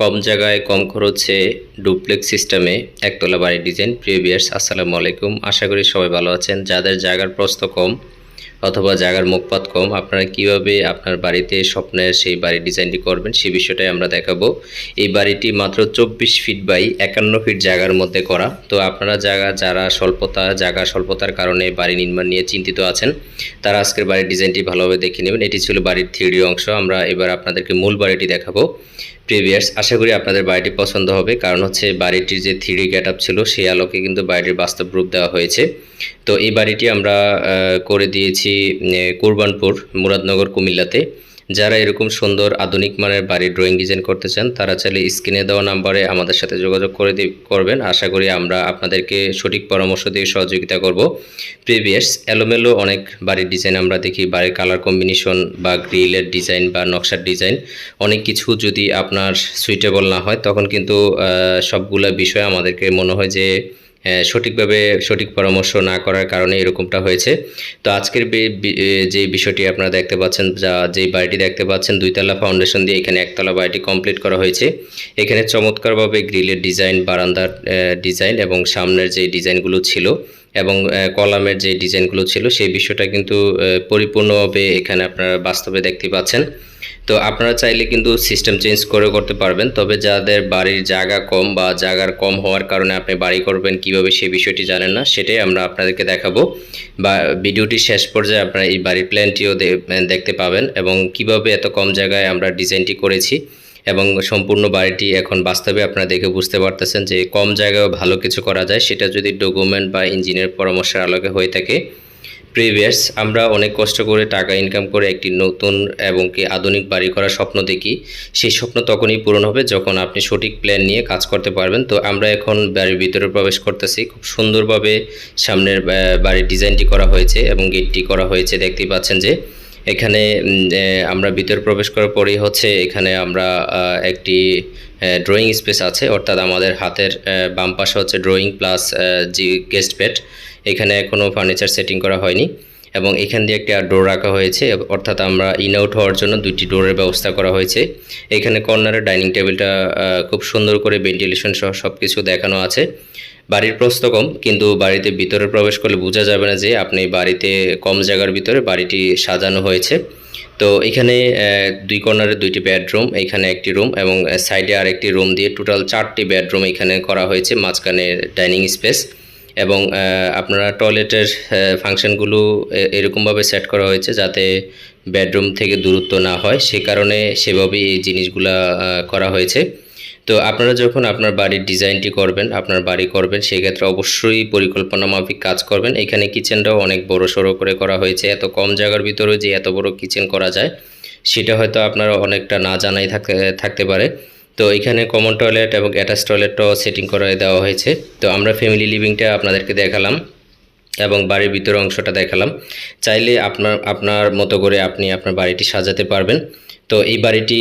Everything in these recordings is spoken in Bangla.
কম জায়গায় কম খরচে ডুপ্লেক্স সিস্টেমে একতলা বাড়ির ডিজাইন। প্রিভিয়ার্স আসসালামু আলাইকুম। আশা করি সবাই ভালো আছেন। যাদের জায়গার প্রস্থ কম অথবা জায়গার মুখপাত কম, আপনারা কীভাবে আপনার বাড়িতে স্বপ্নের সেই বাড়ির ডিজাইনটি করবেন সেই বিষয়টাই আমরা দেখাবো। এই বাড়িটি মাত্র চব্বিশ ফিট বাই একান্ন ফিট জায়গার মধ্যে করা। তো আপনারা জায়গা যারা স্বল্পতা, জায়গা স্বল্পতার কারণে বাড়ি নির্মাণ নিয়ে চিন্তিত আছেন, তারা আজকের বাড়ির ডিজাইনটি ভালোভাবে দেখে নেবেন। এটি ছিল বাড়ির থ্রিডি অংশ। আমরা এবার আপনাদেরকে মূল বাড়িটি দেখাবো। প্রিভিয়াস আশা করি আপনাদের বাড়িটি পছন্দ হবে। কারণ হচ্ছে বাড়িটির যে থ্রি গেট আপ ছিল, সেই আলোকে কিন্তু বাড়িটির বাস্তব রূপ দেওয়া হয়েছে। তো এই বাড়িটি আমরা করে দিয়েছি কোরবানপুর, মুরাদনগর, কুমিল্লাতে। যারা এরকম সুন্দর আধুনিক মানের বাড়ির ড্রয়িং ডিজাইন করতে চান, তারা চাইলে স্ক্রিনে দেওয়া নাম্বারে আমাদের সাথে যোগাযোগ করে করবেন। আশা করি আমরা আপনাদেরকে সঠিক পরামর্শ দিয়ে সহযোগিতা করব। প্রিভিয়াস এলোমেলো অনেক বাড়ির ডিজাইন আমরা দেখি। বাড়ির কালার কম্বিনেশন বা গ্রিলের ডিজাইন বা নকশার ডিজাইন অনেক কিছু যদি আপনার সুইটেবল না হয়, তখন কিন্তু সবগুলা বিষয় আমাদেরকে মনে হয় যে সঠিকভাবে সঠিক পরামর্শ না করার কারণে এরকমটা হয়েছে। তো আজকের যে বিষয়টি আপনারা দেখতে পাচ্ছেন, যা যেই বাড়িটি দেখতে পাচ্ছেন, দুইতলা ফাউন্ডেশন দিয়ে এখানে একতলা বাড়িটি কমপ্লিট করা হয়েছে। এখানে চমৎকারভাবে গ্রিলের ডিজাইন বারান্দার ডিজাইন এবং সামনের যে ডিজাইনগুলো ছিল এবং কলামের যে ডিজাইনগুলো ছিল সেই বিষয়টা কিন্তু পরিপূর্ণভাবে এখানে আপনারা বাস্তবে দেখতে পাচ্ছেন। তো আপনারা চাইলে কিন্তু সিস্টেম চেঞ্জ করে করতে পারবেন, তবে যাদের বাড়ির জায়গা কম বা জায়গার কম হওয়ার কারণে আপনি বাড়ি করবেন কীভাবে সেই বিষয়টি জানেন না, সেটাই আমরা আপনাদেরকে দেখাবো। বা ভিডিওটি শেষ পর্যায়ে আপনারা এই বাড়ির প্ল্যানটিও দেখতে পাবেন এবং কীভাবে এত কম জায়গায় আমরা ডিজাইনটি করেছি। এবং সম্পূর্ণ বাড়িটি এখন বাস্তবে আপনারা দেখে বুঝতে পারতেছেন যে কম জায়গায় ভালো কিছু করা যায়। সেটা যদি ডকুমেন্ট বা ইঞ্জিনের পরামর্শের আলোকে হয়ে থাকে। প্রিভিয়াস আমরা অনেক কষ্ট করে টাকা ইনকাম করে একটি নতুন এবং কি আধুনিক বাড়ি করার স্বপ্ন দেখি। সেই স্বপ্ন তখনই পূরণ হবে যখন আপনি সঠিক প্ল্যান নিয়ে কাজ করতে পারবেন। তো আমরা এখন বাড়ির ভিতরে প্রবেশ করতেছি। খুব সুন্দরভাবে সামনের বাড়ির ডিজাইনটি করা হয়েছে এবং গেটটি করা হয়েছে। দেখতেই পাচ্ছেন যে এখানে আমরা ভিতরে প্রবেশ করার পরেই হচ্ছে এখানে আমরা একটি ড্রয়িং স্পেস আছে। অর্থাৎ আমাদের হাতের বাম পাশে হচ্ছে drawing plus G guest bed এখানে কোনো ফার্নিচার সেটিং করা হয়নি। এবং এখান দিয়ে একটা ডোর রাখা হয়েছে, অর্থাৎ আমরা ইন আউট হওয়ার জন্য দুইটি ডোরের ব্যবস্থা করা হয়েছে। এখানে কর্নারে ডাইনিং টেবিলটা খুব সুন্দর করে ভেন্টিলেশন সহ সব কিছু দেখানো আছে। বাড়ির প্রস্থ কম, কিন্তু বাড়িতে ভিতরে প্রবেশ করলে বোঝা যাবে না যে আপনি বাড়িতে কম জায়গার ভিতরে বাড়িটি সাজানো হয়েছে। তো এখানে দুই কর্নারে দুইটি বেডরুম এখানে একটি রুম এবং সাইডে আর একটি রুম দিয়ে টোটাল চারটি বেডরুম এখানে করা হয়েছে, মাঝখানে ডাইনিং স্পেস এবং আপনারা টয়লেটের ফাংশনগুলো এরকমভাবে সেট করা হয়েছে যাতে বেডরুম থেকে দূরত্ব না হয়। সে কারণে সেভাবেই এই জিনিসগুলা করা হয়েছে। তো আপনারা যখন আপনার বাড়ির ডিজাইনটি করবেন, আপনার বাড়ি করবেন, সেক্ষেত্রে অবশ্যই পরিকল্পনা মাফিক কাজ করবেন। এখানে কিচেনটাও অনেক বড় সড়ো করে করা হয়েছে। এত কম জায়গার ভিতরে যে এত বড় কিচেন করা যায়, সেটা হয়তো আপনারা অনেকটা না জানাই থাকতে পারে। তো এখানে কমন টয়লেট এবং অ্যাটাচ টয়লেটটাও সেটিং করে দেওয়া হয়েছে। তো আমরা ফ্যামিলি লিভিংটা আপনাদেরকে দেখালাম এবং বাড়ির ভিতরের অংশটা দেখালাম। চাইলে আপনার আপনার মতো করে আপনি আপনার বাড়িটি সাজাতে পারবেন। তো এই বাড়িটি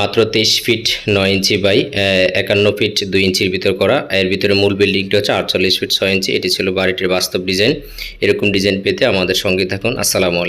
মাত্র তেইশ ফিট নয় ইঞ্চি বাই একান্ন ফিট দুই ইঞ্চির ভিতর করা। এর ভিতরে মূল বিল্ডিংটি হচ্ছে আটচল্লিশ ফিট ছয় ইঞ্চি। এটি ছিল বাড়িটির বাস্তব ডিজাইন। এরকম ডিজাইন পেতে আমাদের সঙ্গে থাকুন। আসসালামু আলাইকুম।